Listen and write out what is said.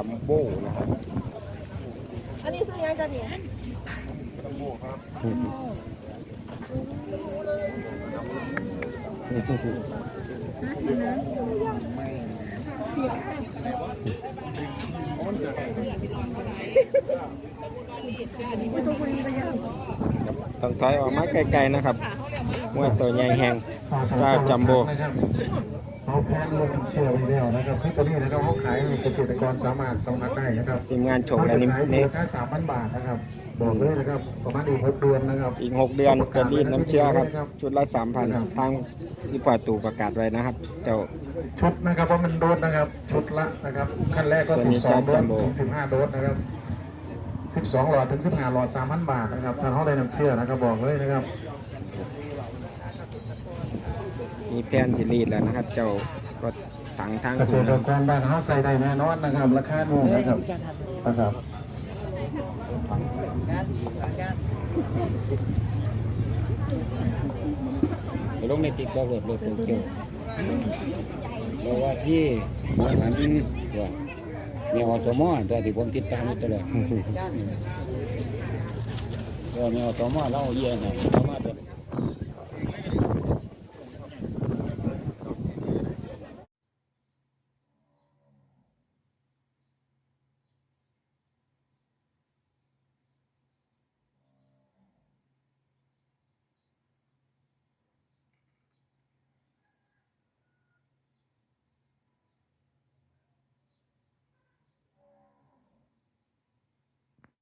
จัมโบ้นะครับอันนี้ซื้อยังจะเนี่ยต้องถอยออกมาไกลๆนะครับมวยตัวใหญ่แหงเจ้าจัมโบ้ เขาแพนลงเชื่อไปแล้วนะครับที่ตัวนี้นะครับเขาขายให้เกษตรกรสามารถสมัครได้นะครับทีมงานโฉกและนิมเขาจะขายนี่มูลค่าสามพันบาทนะครับบอกเลยนะครับประมาณอีกหกเดือนนะครับ อีก 6 เดือนจะรีดน้ำเชื้อครับ ชุดละ3,000ทางที่ปล่อยตู่ประกาศไว้นะครับ เจ้า ชุดนะครับว่ามันโดสนะครับ ชุดละนะครับขั้นแรกก็ตัวนี้12โดจัสมโบ้ ถึง15โดสนะครับ12หลอดถึง15หลอด3,000บาทนะครับถ้าเขาได้น้ำเชื่อนะครับบอกเลยนะครับ มีแผนสิรีดแล้วนะครับ เจ้าก็ถังทางเกษคุณตรกรบ้านเขาใส่ได้แน่นอนนะครับ ราคานู่นนะครับนะครับไปลงในติ๊กต็อกเลยรถโตเกียวบอกว่าที่มหาลินว่ามีอสมอตัวที่ผมติดตามอยู่ตลอดก็มีอสมอเราเยี่ยนะสามารถ